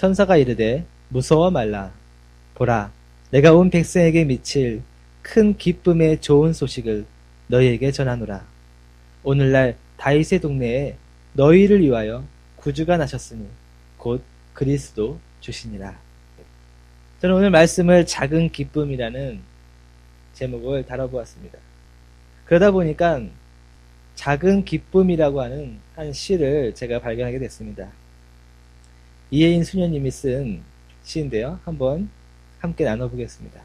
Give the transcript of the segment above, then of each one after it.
천사가 이르되 무서워 말라. 보라, 내가 온 백성에게 미칠 큰 기쁨의 좋은 소식을 너희에게 전하노라. 오늘날 다윗의 동네에 너희를 위하여 구주가 나셨으니 곧 그리스도 주시니라. 저는 오늘 말씀을 작은 기쁨이라는 제목을 다뤄보았습니다. 그러다 보니까 작은 기쁨이라고 하는 한 시를 제가 발견하게 됐습니다. 이혜인 수녀님이 쓴 시인데요. 한번 함께 나눠보겠습니다.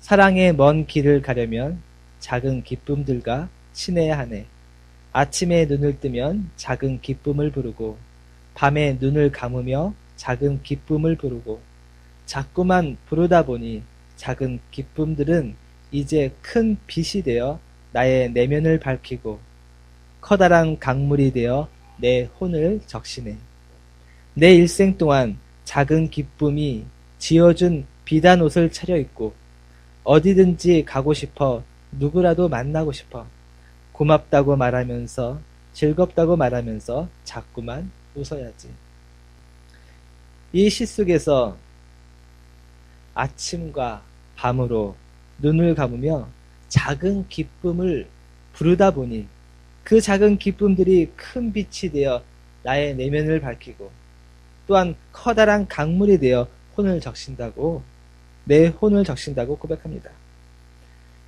사랑의 먼 길을 가려면 작은 기쁨들과 친해야 하네. 아침에 눈을 뜨면 작은 기쁨을 부르고 밤에 눈을 감으며 작은 기쁨을 부르고 자꾸만 부르다 보니 작은 기쁨들은 이제 큰 빛이 되어 나의 내면을 밝히고 커다란 강물이 되어 내 혼을 적시네. 내 일생 동안 작은 기쁨이 지어준 비단 옷을 차려입고 어디든지 가고 싶어 누구라도 만나고 싶어 고맙다고 말하면서 즐겁다고 말하면서 자꾸만 웃어야지. 이 시 속에서 아침과 밤으로 눈을 감으며 작은 기쁨을 부르다 보니 그 작은 기쁨들이 큰 빛이 되어 나의 내면을 밝히고 또한 커다란 강물이 되어 혼을 적신다고 내 혼을 적신다고 고백합니다.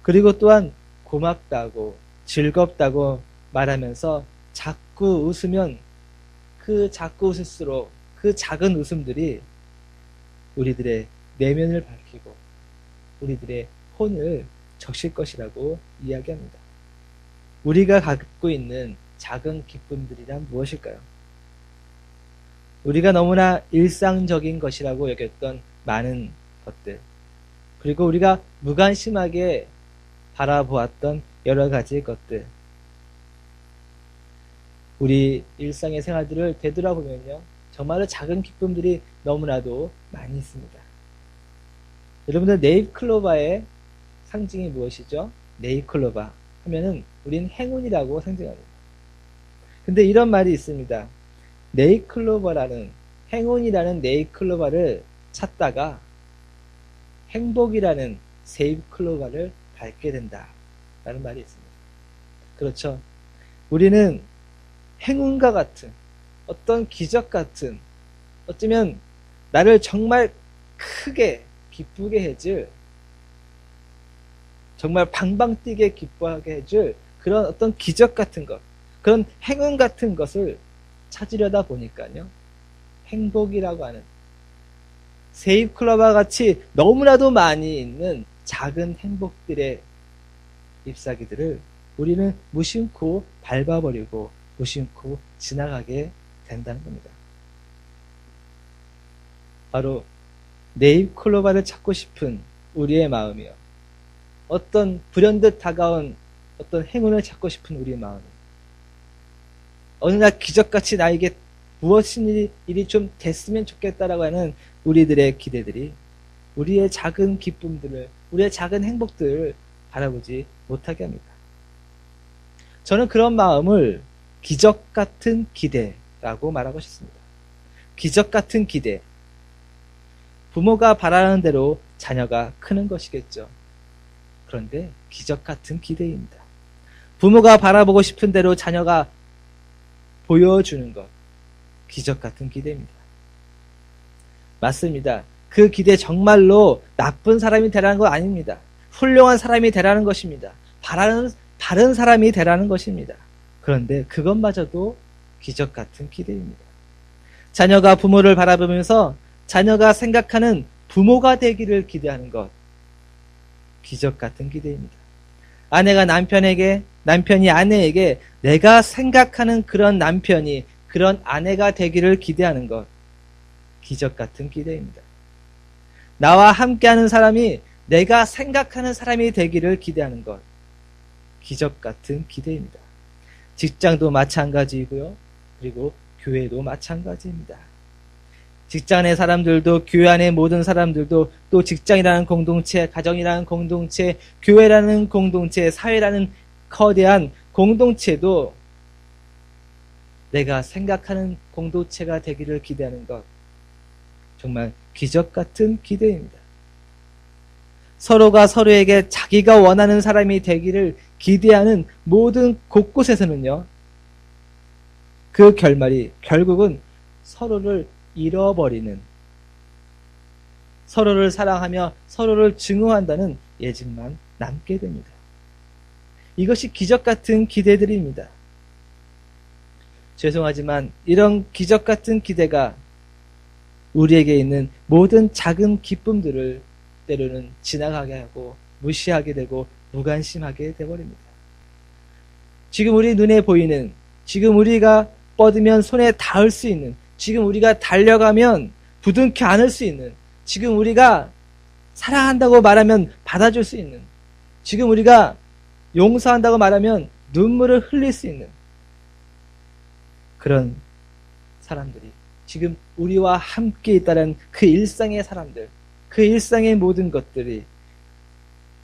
그리고 또한 고맙다고 즐겁다고 말하면서 자꾸 웃으면 그 자꾸 웃을수록 그 작은 웃음들이 우리들의 내면을 밝히고 우리들의 혼을 적실 것이라고 이야기합니다. 우리가 갖고 있는 작은 기쁨들이란 무엇일까요? 우리가 너무나 일상적인 것이라고 여겼던 많은 것들, 그리고 우리가 무관심하게 바라보았던 여러 가지 것들, 우리 일상의 생활들을 되돌아보면요, 정말로 작은 기쁨들이 너무나도 많이 있습니다. 여러분들 네잎클로바의 상징이 무엇이죠? 네잎클로바 하면은 우린 행운이라고 상징합니다. 근데 이런 말이 있습니다. 네잎클로바라는 행운이라는 네잎클로바를 찾다가 행복이라는 세잎클로바를 밟게 된다. 라는 말이 있습니다. 그렇죠. 우리는 행운과 같은 어떤 기적 같은 어쩌면 나를 정말 크게 기쁘게 해줄 정말 방방 뛰게 기뻐하게 해줄 그런 어떤 기적 같은 것 그런 행운 같은 것을 찾으려다 보니까요 행복이라고 하는 세입클럽과 같이 너무나도 많이 있는 작은 행복들의 잎사귀들을 우리는 무심코 밟아버리고 무심코 지나가게 된다는 겁니다. 바로 네잎 클로바를 찾고 싶은 우리의 마음이요. 어떤 불현듯 다가온 어떤 행운을 찾고 싶은 우리의 마음. 어느 날 기적같이 나에게 무엇인 일이, 좀 됐으면 좋겠다라고 하는 우리들의 기대들이 우리의 작은 기쁨들을, 우리의 작은 행복들을 바라보지 못하게 합니다. 저는 그런 마음을 기적 같은 기대라고 말하고 싶습니다. 기적 같은 기대. 부모가 바라는 대로 자녀가 크는 것이겠죠. 그런데 기적 같은 기대입니다. 부모가 바라보고 싶은 대로 자녀가 보여주는 것. 기적 같은 기대입니다. 맞습니다. 그 기대 정말로 나쁜 사람이 되라는 거 아닙니다. 훌륭한 사람이 되라는 것입니다. 바라는, 바른 사람이 되라는 것입니다. 그런데 그것마저도 기적 같은 기대입니다. 자녀가 부모를 바라보면서 자녀가 생각하는 부모가 되기를 기대하는 것. 기적 같은 기대입니다. 아내가 남편에게, 남편이 아내에게 내가 생각하는 그런 남편이, 그런 아내가 되기를 기대하는 것. 기적 같은 기대입니다. 나와 함께하는 사람이 내가 생각하는 사람이 되기를 기대하는 것. 기적 같은 기대입니다. 직장도 마찬가지이고요. 그리고 교회도 마찬가지입니다. 직장 의 사람들도 교회 안의 모든 사람들도 또 직장이라는 공동체, 가정이라는 공동체, 교회라는 공동체, 사회라는 거대한 공동체도 내가 생각하는 공동체가 되기를 기대하는 것. 정말 기적 같은 기대입니다. 서로가 서로에게 자기가 원하는 사람이 되기를 기대하는 모든 곳곳에서는요, 그 결말이 결국은 서로를 잃어버리는, 서로를 사랑하며 서로를 증오한다는 예증만 남게 됩니다. 이것이 기적 같은 기대들입니다. 죄송하지만 이런 기적 같은 기대가 우리에게 있는 모든 작은 기쁨들을 때로는 지나가게 하고 무시하게 되고 무관심하게 되버립니다. 지금 우리 눈에 보이는, 지금 우리가 뻗으면 손에 닿을 수 있는, 지금 우리가 달려가면 부둥켜 안을 수 있는, 지금 우리가 사랑한다고 말하면 받아줄 수 있는, 지금 우리가 용서한다고 말하면 눈물을 흘릴 수 있는 그런 사람들이 지금 우리와 함께 있다는 그 일상의 사람들, 그 일상의 모든 것들이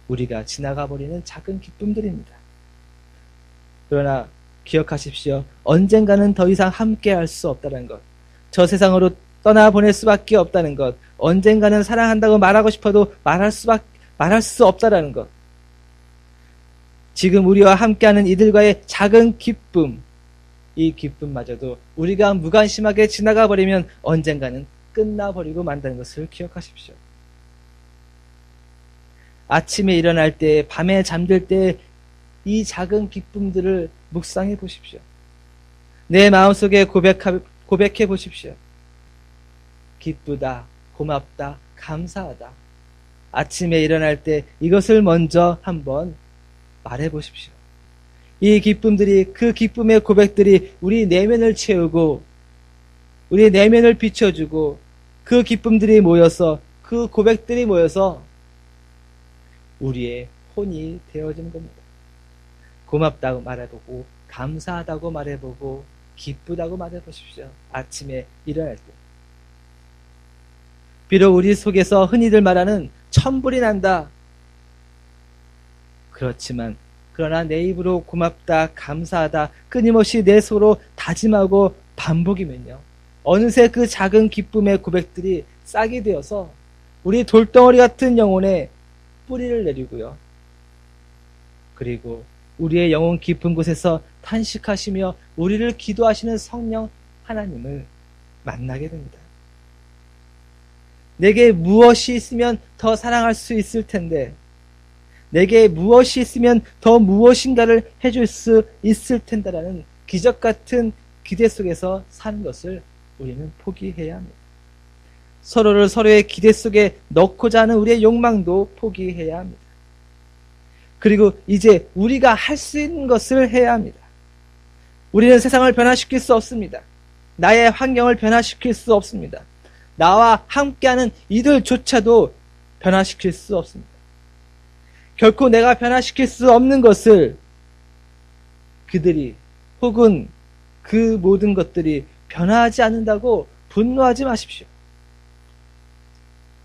우리가 지나가 버리는 작은 기쁨들입니다. 그러나 기억하십시오. 언젠가는 더 이상 함께 할 수 없다는 것. 저 세상으로 떠나 보낼 수밖에 없다는 것. 언젠가는 사랑한다고 말하고 싶어도 말할 수밖, 말할 수 없다라는 것. 지금 우리와 함께하는 이들과의 작은 기쁨, 이 기쁨마저도 우리가 무관심하게 지나가 버리면 언젠가는 끝나버리고 만다는 것을 기억하십시오. 아침에 일어날 때, 밤에 잠들 때 이 작은 기쁨들을 묵상해 보십시오. 내 마음속에 고백하, 고백해 보십시오. 기쁘다, 고맙다, 감사하다. 아침에 일어날 때 이것을 먼저 한번 말해 보십시오. 이 기쁨들이, 그 기쁨의 고백들이 우리 내면을 채우고, 우리 내면을 비춰주고, 그 기쁨들이 모여서, 그 고백들이 모여서 우리의 혼이 되어지는 겁니다. 고맙다고 말해보고, 감사하다고 말해보고, 기쁘다고 말해보십시오. 아침에 일어날 때. 비록 우리 속에서 흔히들 말하는 천불이 난다. 그렇지만 그러나 내 입으로 고맙다, 감사하다, 끊임없이 내 속으로 다짐하고 반복이면요. 어느새 그 작은 기쁨의 고백들이 싹이 되어서 우리 돌덩어리 같은 영혼에 뿌리를 내리고요. 그리고 우리의 영혼 깊은 곳에서 탄식하시며 우리를 기도하시는 성령 하나님을 만나게 됩니다. 내게 무엇이 있으면 더 사랑할 수 있을 텐데, 내게 무엇이 있으면 더 무엇인가를 해줄 수 있을 텐데라는 기적 같은 기대 속에서 사는 것을 우리는 포기해야 합니다. 서로를 서로의 기대 속에 넣고자 하는 우리의 욕망도 포기해야 합니다. 그리고 이제 우리가 할 수 있는 것을 해야 합니다. 우리는 세상을 변화시킬 수 없습니다. 나의 환경을 변화시킬 수 없습니다. 나와 함께하는 이들조차도 변화시킬 수 없습니다. 결코 내가 변화시킬 수 없는 것을 그들이 혹은 그 모든 것들이 변화하지 않는다고 분노하지 마십시오.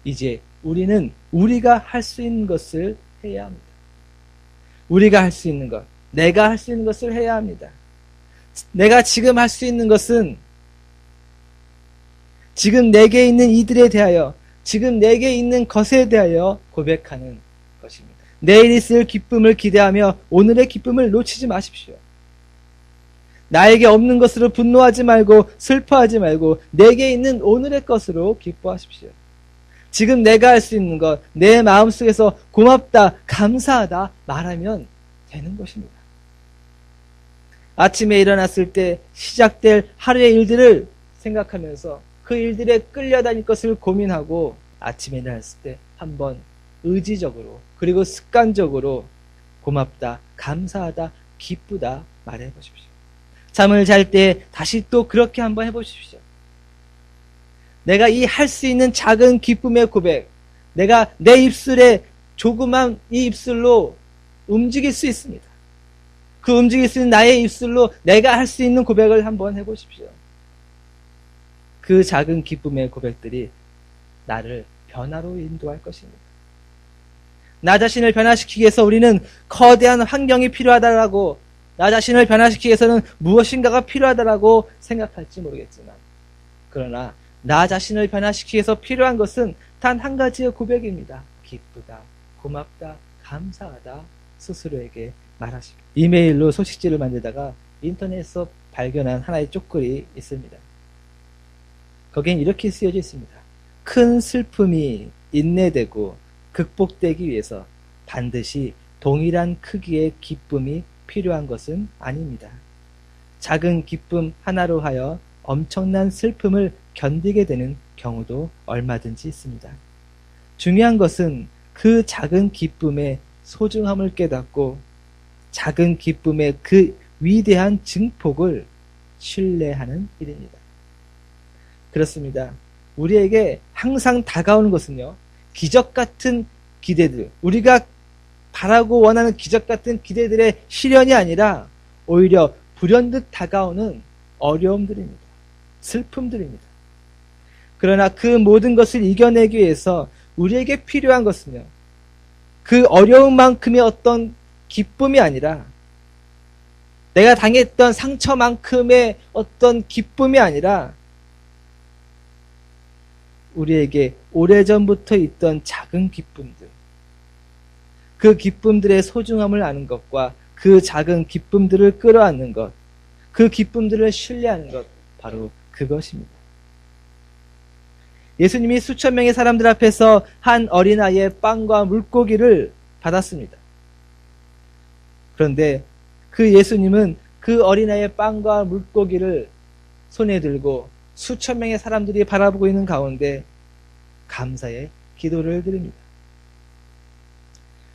이제 우리는 우리가 할 수 있는 것을 해야 합니다. 우리가 할 수 있는 것, 내가 할 수 있는 것을 해야 합니다. 내가 지금 할 수 있는 것은 지금 내게 있는 이들에 대하여, 지금 내게 있는 것에 대하여 고백하는 것입니다. 내일 있을 기쁨을 기대하며 오늘의 기쁨을 놓치지 마십시오. 나에게 없는 것으로 분노하지 말고 슬퍼하지 말고 내게 있는 오늘의 것으로 기뻐하십시오. 지금 내가 할 수 있는 것, 내 마음속에서 고맙다, 감사하다 말하면 되는 것입니다. 아침에 일어났을 때 시작될 하루의 일들을 생각하면서 그 일들에 끌려다닐 것을 고민하고 아침에 일어났을 때 한번 의지적으로 그리고 습관적으로 고맙다, 감사하다, 기쁘다 말해 보십시오. 잠을 잘 때 다시 또 그렇게 한번 해 보십시오. 내가 이 할 수 있는 작은 기쁨의 고백, 내가 내 입술에 조그만 이 입술로 움직일 수 있습니다. 그 움직일 수 있는 나의 입술로 내가 할 수 있는 고백을 한번 해보십시오. 그 작은 기쁨의 고백들이 나를 변화로 인도할 것입니다. 나 자신을 변화시키기 위해서 우리는 거대한 환경이 필요하다라고 나 자신을 변화시키기 위해서는 무엇인가가 필요하다라고 생각할지 모르겠지만, 그러나 나 자신을 변화시키기 위해서 필요한 것은 단 한 가지의 고백입니다. 기쁘다, 고맙다, 감사하다, 스스로에게 말하시고. 이메일로 소식지를 만들다가 인터넷에서 발견한 하나의 쪽글이 있습니다. 거기엔 이렇게 쓰여져 있습니다. 큰 슬픔이 인내되고 극복되기 위해서 반드시 동일한 크기의 기쁨이 필요한 것은 아닙니다. 작은 기쁨 하나로 하여 엄청난 슬픔을 견디게 되는 경우도 얼마든지 있습니다. 중요한 것은 그 작은 기쁨의 소중함을 깨닫고 작은 기쁨의 그 위대한 증폭을 신뢰하는 일입니다. 그렇습니다. 우리에게 항상 다가오는 것은요, 기적 같은 기대들, 우리가 바라고 원하는 기적 같은 기대들의 실현이 아니라 오히려 불현듯 다가오는 어려움들입니다. 슬픔들입니다. 그러나 그 모든 것을 이겨내기 위해서 우리에게 필요한 것은요, 그 어려움만큼의 어떤 기쁨이 아니라 내가 당했던 상처만큼의 어떤 기쁨이 아니라 우리에게 오래전부터 있던 작은 기쁨들, 그 기쁨들의 소중함을 아는 것과 그 작은 기쁨들을 끌어안는 것, 그 기쁨들을 신뢰하는 것, 바로 그것입니다. 예수님이 수천 명의 사람들 앞에서 한 어린아이의 빵과 물고기를 받았습니다. 그런데 그 예수님은 그 어린아이의 빵과 물고기를 손에 들고 수천 명의 사람들이 바라보고 있는 가운데 감사의 기도를 드립니다.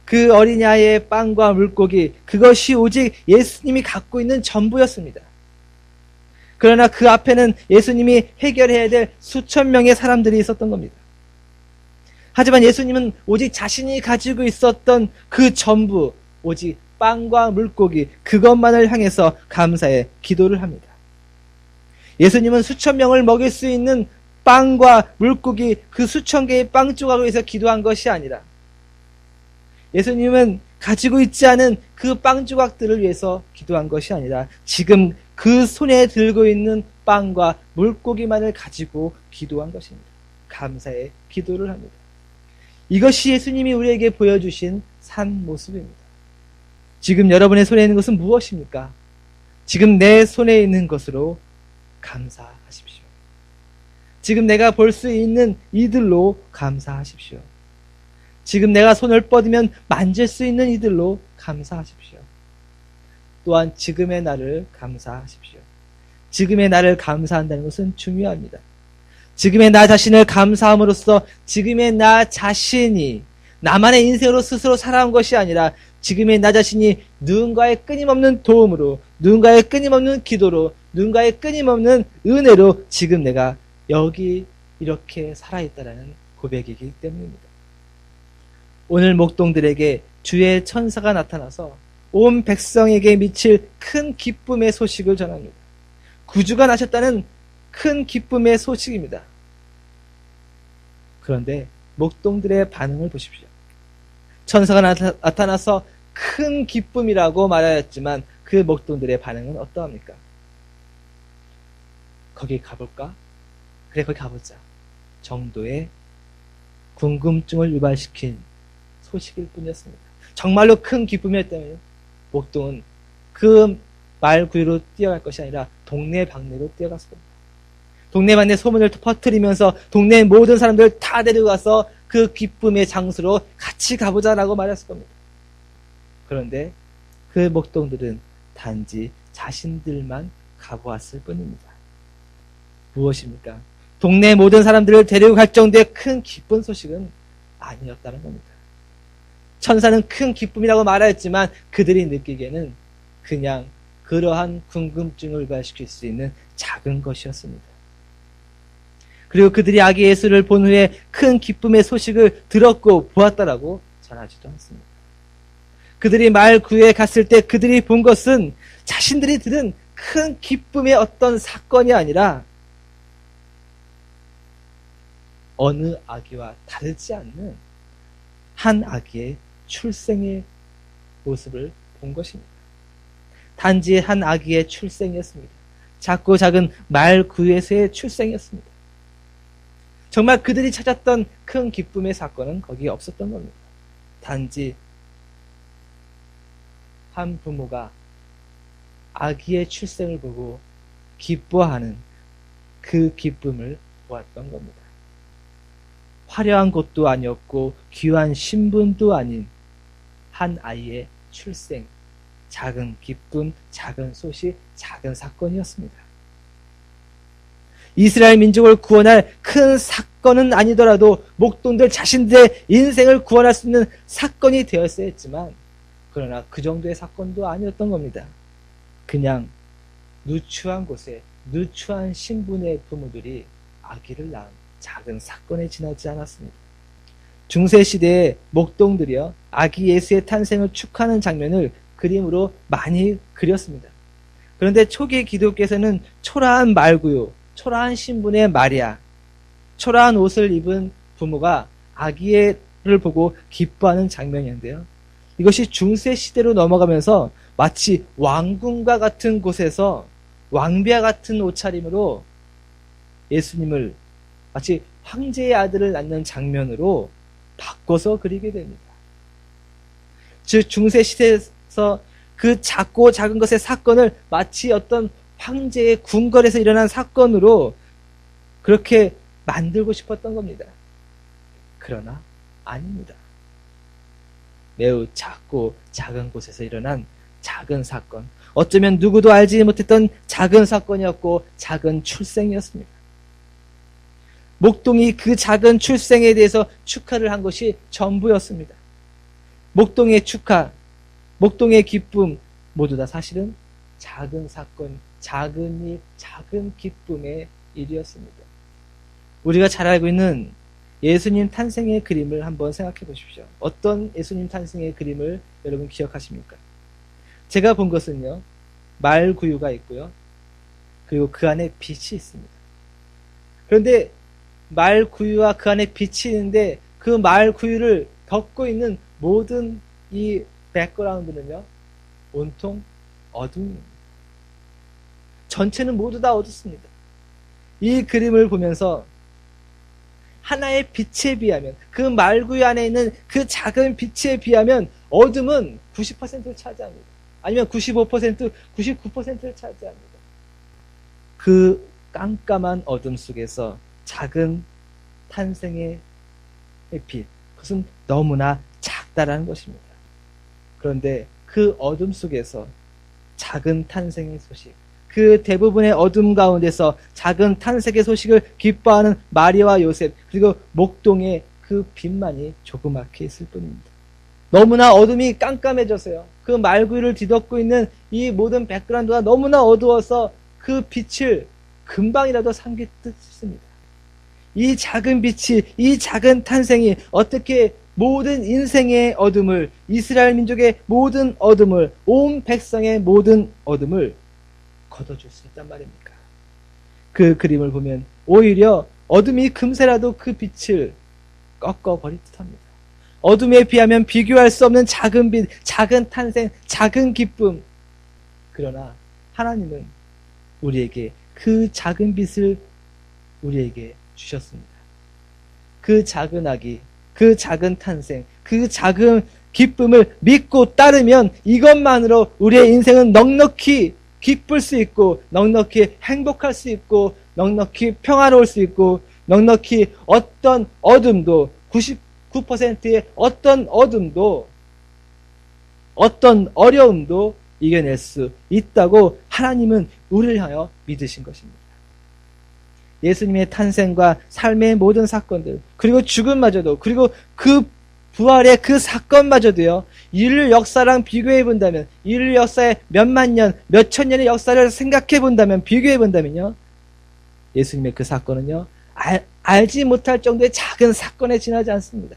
그 어린아이의 빵과 물고기, 그것이 오직 예수님이 갖고 있는 전부였습니다. 그러나 그 앞에는 예수님이 해결해야 될 수천 명의 사람들이 있었던 겁니다. 하지만 예수님은 오직 자신이 가지고 있었던 그 전부, 오직 빵과 물고기, 그것만을 향해서 감사의 기도를 합니다. 예수님은 수천 명을 먹일 수 있는 빵과 물고기 그 수천 개의 빵 조각을 위해서 기도한 것이 아니라 예수님은 가지고 있지 않은 그 빵 조각들을 위해서 기도한 것이 아니라 지금 그 손에 들고 있는 빵과 물고기만을 가지고 기도한 것입니다. 감사의 기도를 합니다. 이것이 예수님이 우리에게 보여주신 산 모습입니다. 지금 여러분의 손에 있는 것은 무엇입니까? 지금 내 손에 있는 것으로 감사하십시오. 지금 내가 볼 수 있는 이들로 감사하십시오. 지금 내가 손을 뻗으면 만질 수 있는 이들로 감사하십시오. 또한 지금의 나를 감사하십시오. 지금의 나를 감사한다는 것은 중요합니다. 지금의 나 자신을 감사함으로써 지금의 나 자신이 나만의 인생으로 스스로 살아온 것이 아니라 지금의 나 자신이 누군가의 끊임없는 도움으로, 누군가의 끊임없는 기도로, 누군가의 끊임없는 은혜로 지금 내가 여기 이렇게 살아있다라는 고백이기 때문입니다. 오늘 목동들에게 주의 천사가 나타나서 온 백성에게 미칠 큰 기쁨의 소식을 전합니다. 구주가 나셨다는 큰 기쁨의 소식입니다. 그런데 목동들의 반응을 보십시오. 천사가 나타, 나서 큰 기쁨이라고 말하였지만 그 목동들의 반응은 어떠합니까? 거기 가볼까? 그래, 거기 가보자. 정도의 궁금증을 유발시킨 소식일 뿐이었습니다. 정말로 큰 기쁨이었다면요. 목동은 그 말 구유로 뛰어갈 것이 아니라 동네 방네로 뛰어갔을 겁니다. 동네 방네 소문을 퍼뜨리면서 동네 모든 사람들을 다 데리고 가서 그 기쁨의 장소로 같이 가보자라고 말했을 겁니다. 그런데 그 목동들은 단지 자신들만 가보았을 뿐입니다. 무엇입니까? 동네 모든 사람들을 데리고 갈 정도의 큰 기쁜 소식은 아니었다는 겁니다. 천사는 큰 기쁨이라고 말하였지만 그들이 느끼기에는 그냥 그러한 궁금증을 유발시킬 수 있는 작은 것이었습니다. 그리고 그들이 아기 예수를 본 후에 큰 기쁨의 소식을 들었고 보았다라고 전하지도 않습니다. 그들이 말 구에 갔을 때 그들이 본 것은 자신들이 들은 큰 기쁨의 어떤 사건이 아니라 어느 아기와 다르지 않는 한 아기의 출생의 모습을 본 것입니다. 단지 한 아기의 출생이었습니다. 작고 작은 말 구유에서의 출생이었습니다. 정말 그들이 찾았던 큰 기쁨의 사건은 거기에 없었던 겁니다. 단지 한 부모가 아기의 출생을 보고 기뻐하는 그 기쁨을 보았던 겁니다. 화려한 곳도 아니었고 귀한 신분도 아닌 한 아이의 출생, 작은 기쁨, 작은 소식, 작은 사건이었습니다. 이스라엘 민족을 구원할 큰 사건은 아니더라도 목동들 자신들의 인생을 구원할 수 있는 사건이 되었어야 했지만 그러나 그 정도의 사건도 아니었던 겁니다. 그냥 누추한 곳에 누추한 신분의 부모들이 아기를 낳은 작은 사건에 지나지 않았습니다. 중세 시대의 목동들이요 아기 예수의 탄생을 축하하는 장면을 그림으로 많이 그렸습니다. 그런데 초기 기독교에서는 초라한 말구요, 초라한 신분의 마리아, 초라한 옷을 입은 부모가 아기를 보고 기뻐하는 장면이었는데요. 이것이 중세 시대로 넘어가면서 마치 왕궁과 같은 곳에서 왕비와 같은 옷차림으로 예수님을 마치 황제의 아들을 낳는 장면으로 바꿔서 그리게 됩니다. 즉 중세 시대에서 그 작고 작은 것의 사건을 마치 어떤 황제의 궁궐에서 일어난 사건으로 그렇게 만들고 싶었던 겁니다. 그러나 아닙니다. 매우 작고 작은 곳에서 일어난 작은 사건. 어쩌면 누구도 알지 못했던 작은 사건이었고 작은 출생이었습니다. 목동이 그 작은 출생에 대해서 축하를 한 것이 전부였습니다. 목동의 축하, 목동의 기쁨 모두 다 사실은 작은 사건, 작은 일, 작은 기쁨의 일이었습니다. 우리가 잘 알고 있는 예수님 탄생의 그림을 한번 생각해 보십시오. 어떤 예수님 탄생의 그림을 여러분 기억하십니까? 제가 본 것은요, 말구유가 있고요. 그리고 그 안에 빛이 있습니다. 그런데 말 구유와 그 안에 빛이 있는데 그 말 구유를 덮고 있는 모든 이 백그라운드는요, 온통 어둠입니다. 전체는 모두 다 어둡습니다. 이 그림을 보면서 하나의 빛에 비하면 그 말구유 안에 있는 그 작은 빛에 비하면 어둠은 90%를 차지합니다. 아니면 95%, 99%를 차지합니다. 그 깜깜한 어둠 속에서 작은 탄생의 빛, 그것은 너무나 작다라는 것입니다. 그런데 그 어둠 속에서 작은 탄생의 소식, 그 대부분의 어둠 가운데서 작은 탄생의 소식을 기뻐하는 마리와 요셉, 그리고 목동의 그 빛만이 조그맣게 있을 뿐입니다. 너무나 어둠이 깜깜해져서요. 그 말구이를 뒤덮고 있는 이 모든 백그라운드가 너무나 어두워서 그 빛을 금방이라도 삼킬 듯 싶습니다. 이 작은 빛이, 이 작은 탄생이 어떻게 모든 인생의 어둠을, 이스라엘 민족의 모든 어둠을, 온 백성의 모든 어둠을 걷어줄 수 있단 말입니까? 그 그림을 보면 오히려 어둠이 금세라도 그 빛을 꺾어버릴 듯 합니다. 어둠에 비하면 비교할 수 없는 작은 빛, 작은 탄생, 작은 기쁨. 그러나 하나님은 우리에게 그 작은 빛을 우리에게 주셨습니다. 그 작은 아기, 그 작은 탄생, 그 작은 기쁨을 믿고 따르면 이것만으로 우리의 인생은 넉넉히 기쁠 수 있고, 넉넉히 행복할 수 있고, 넉넉히 평화로울 수 있고, 넉넉히 어떤 어둠도 99%의 어떤 어둠도 어떤 어려움도 이겨낼 수 있다고 하나님은 우리를 하여 믿으신 것입니다. 예수님의 탄생과 삶의 모든 사건들, 그리고 죽음마저도, 그리고 그 부활의 그 사건마저도요, 인류 역사랑 비교해 본다면, 인류 역사의 몇만 년, 몇천 년의 역사를 생각해 본다면, 비교해 본다면요, 예수님의 그 사건은요, 알, 알지 못할 정도의 작은 사건에 지나지 않습니다.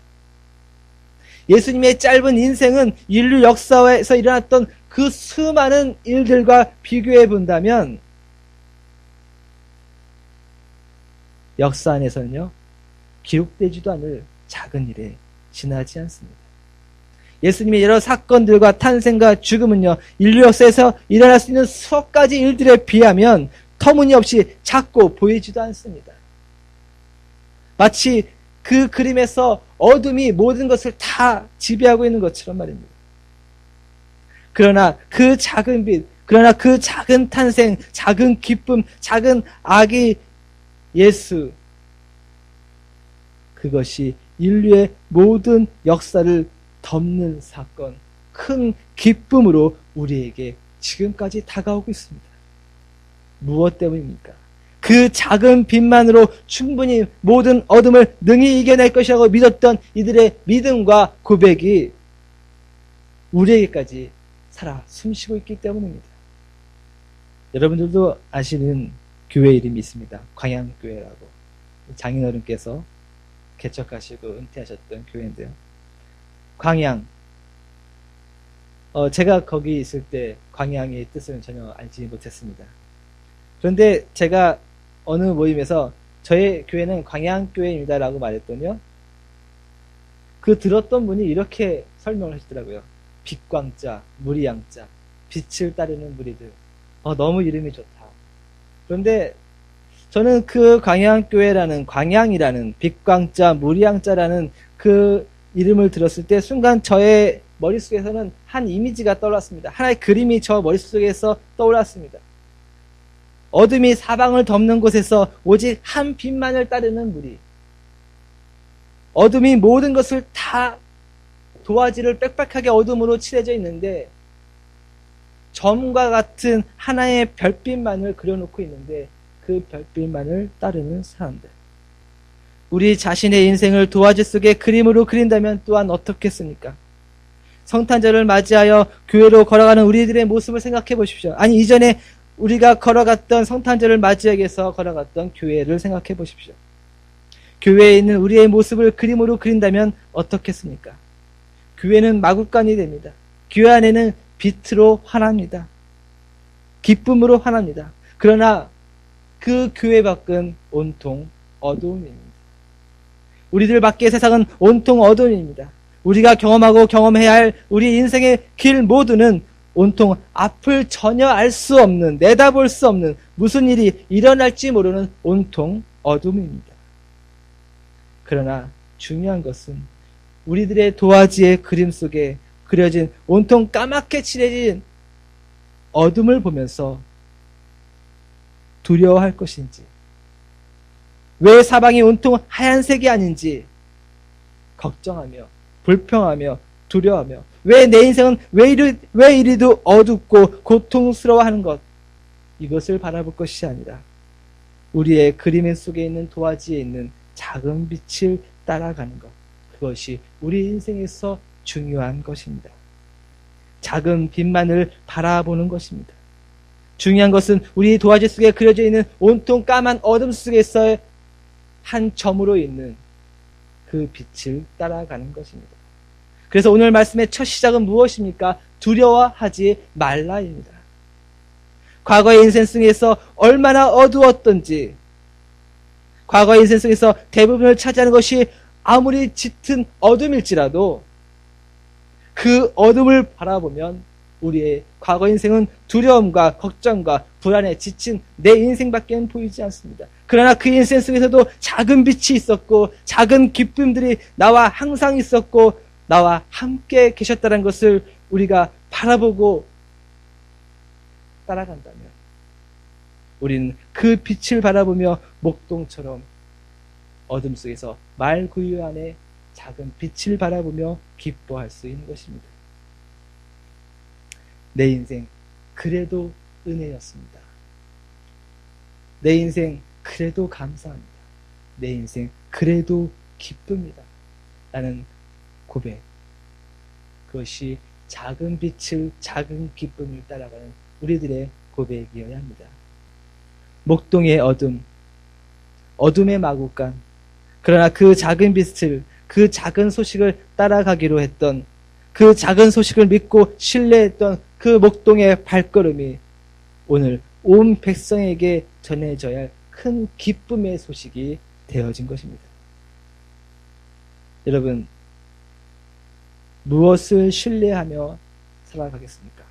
예수님의 짧은 인생은 인류 역사에서 일어났던 그 수많은 일들과 비교해 본다면, 역사 안에서는요, 기록되지도 않을 작은 일에 지나지 않습니다. 예수님의 여러 사건들과 탄생과 죽음은요, 인류 역사에서 일어날 수 있는 수억 가지 일들에 비하면 터무니없이 작고 보이지도 않습니다. 마치 그 그림에서 어둠이 모든 것을 다 지배하고 있는 것처럼 말입니다. 그러나 그 작은 빛, 그러나 그 작은 탄생, 작은 기쁨, 작은 아기 예수, 그것이 인류의 모든 역사를 덮는 사건, 큰 기쁨으로 우리에게 지금까지 다가오고 있습니다. 무엇 때문입니까? 그 작은 빛만으로 충분히 모든 어둠을 능히 이겨낼 것이라고 믿었던 이들의 믿음과 고백이 우리에게까지 살아 숨쉬고 있기 때문입니다. 여러분들도 아시는 교회 이름이 있습니다. 광양교회라고. 장인어른께서 개척하시고 은퇴하셨던 교회인데요. 광양. 어, 제가 거기 있을 때 광양의 뜻을 전혀 알지 못했습니다. 그런데 제가 어느 모임에서 저의 교회는 광양교회입니다라고 말했더니요. 그 들었던 분이 이렇게 설명을 하시더라고요. 빛광자, 무리양자, 빛을 따르는 무리들. 어, 너무 이름이 좋다. 그런데 저는 그 광양교회라는 광양이라는 빛광자, 무리양자라는 그 이름을 들었을 때 순간 저의 머릿속에서는 한 이미지가 떠올랐습니다. 하나의 그림이 저 머릿속에서 떠올랐습니다. 어둠이 사방을 덮는 곳에서 오직 한 빛만을 따르는 무리. 어둠이 모든 것을 다 도화지를 빽빽하게 어둠으로 칠해져 있는데 점과 같은 하나의 별빛만을 그려놓고 있는데 그 별빛만을 따르는 사람들. 우리 자신의 인생을 도화지 속에 그림으로 그린다면 또한 어떻겠습니까? 성탄절을 맞이하여 교회로 걸어가는 우리들의 모습을 생각해 보십시오. 아니, 이전에 우리가 걸어갔던 성탄절을 맞이하기 위해서 걸어갔던 교회를 생각해 보십시오. 교회에 있는 우리의 모습을 그림으로 그린다면 어떻겠습니까? 교회는 마구간이 됩니다. 교회 안에는 빛으로 환합니다. 기쁨으로 환합니다. 그러나 그 교회 밖은 온통 어두움입니다. 우리들 밖의 세상은 온통 어두움입니다. 우리가 경험하고 경험해야 할 우리 인생의 길 모두는 온통 앞을 전혀 알 수 없는, 내다볼 수 없는 무슨 일이 일어날지 모르는 온통 어둠입니다. 그러나 중요한 것은 우리들의 도화지의 그림 속에 그려진 온통 까맣게 칠해진 어둠을 보면서 두려워할 것인지, 왜 사방이 온통 하얀색이 아닌지 걱정하며 불평하며 두려워하며 왜 내 인생은 왜 이리, 왜 이리도 어둡고 고통스러워하는 것 이것을 바라볼 것이 아니라 우리의 그림 속에 있는 도화지에 있는 작은 빛을 따라가는 것. 그것이 우리 인생에서 중요한 것입니다. 작은 빛만을 바라보는 것입니다. 중요한 것은 우리 도화지 속에 그려져 있는 온통 까만 어둠 속에서의 한 점으로 있는 그 빛을 따라가는 것입니다. 그래서 오늘 말씀의 첫 시작은 무엇입니까? 두려워하지 말라입니다. 과거의 인생 속에서 얼마나 어두웠던지, 과거의 인생 속에서 대부분을 차지하는 것이 아무리 짙은 어둠일지라도 그 어둠을 바라보면 우리의 과거 인생은 두려움과 걱정과 불안에 지친 내 인생밖에 보이지 않습니다. 그러나 그 인생 속에서도 작은 빛이 있었고 작은 기쁨들이 나와 항상 있었고 나와 함께 계셨다는 것을 우리가 바라보고 따라간다면 우리는 그 빛을 바라보며 목동처럼 어둠 속에서 말구유 안에 작은 빛을 바라보며 기뻐할 수 있는 것입니다. 내 인생 그래도 은혜였습니다. 내 인생 그래도 감사합니다. 내 인생 그래도 기쁩니다. 라는 고백. 그것이 작은 빛을 작은 기쁨을 따라가는 우리들의 고백이어야 합니다. 목동의 어둠, 어둠의 마구간, 그러나 그 작은 빛을, 그 작은 소식을 따라가기로 했던, 그 작은 소식을 믿고 신뢰했던 그 목동의 발걸음이 오늘 온 백성에게 전해져야 할 큰 기쁨의 소식이 되어진 것입니다. 여러분, 무엇을 신뢰하며 살아가겠습니까?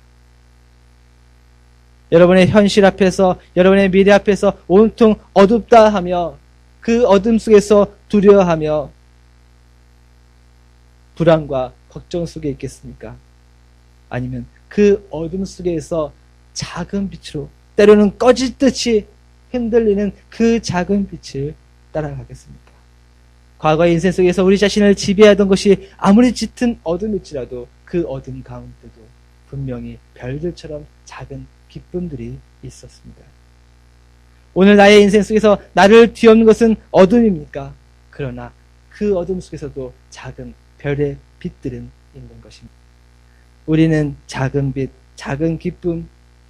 여러분의 현실 앞에서, 여러분의 미래 앞에서 온통 어둡다 하며 그 어둠 속에서 두려워하며 불안과 걱정 속에 있겠습니까? 아니면 그 어둠 속에서 작은 빛으로 때로는 꺼지듯이 흔들리는 그 작은 빛을 따라가겠습니까? 과거의 인생 속에서 우리 자신을 지배하던 것이 아무리 짙은 어둠일지라도 그 어둠 가운데도 분명히 별들처럼 작은 기쁨들이 있었습니다. 오늘 나의 인생 속에서 나를 뒤엎는 것은 어둠입니까? 그러나 그 어둠 속에서도 작은 별의 빛들은 있는 것입니다. 우리는 작은 빛, 작은 기쁨,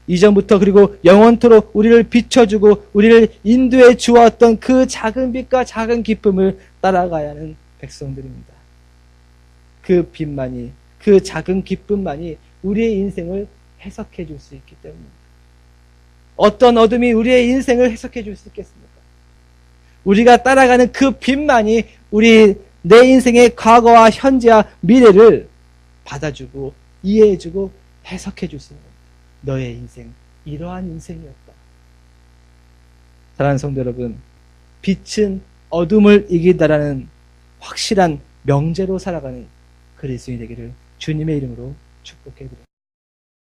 이전부터 그리고 영원토록 우리를 비춰주고 우리를 인도해 주었던 그 작은 빛과 작은 기쁨을 따라가야 하는 백성들입니다. 그 빛만이, 그 작은 기쁨만이 우리의 인생을 해석해 줄 수 있기 때문입니다. 어떤 어둠이 우리의 인생을 해석해 줄 수 있겠습니까? 우리가 따라가는 그 빛만이 우리 내 인생의 과거와 현재와 미래를 받아주고 이해해주고 해석해 줄 수 있는. 너의 인생 이러한 인생이었다. 사랑하는 성도 여러분, 빛은 어둠을 이기다라는 확실한 명제로 살아가는 그리스도인이 되기를 주님의 이름으로 축복해 드립니다.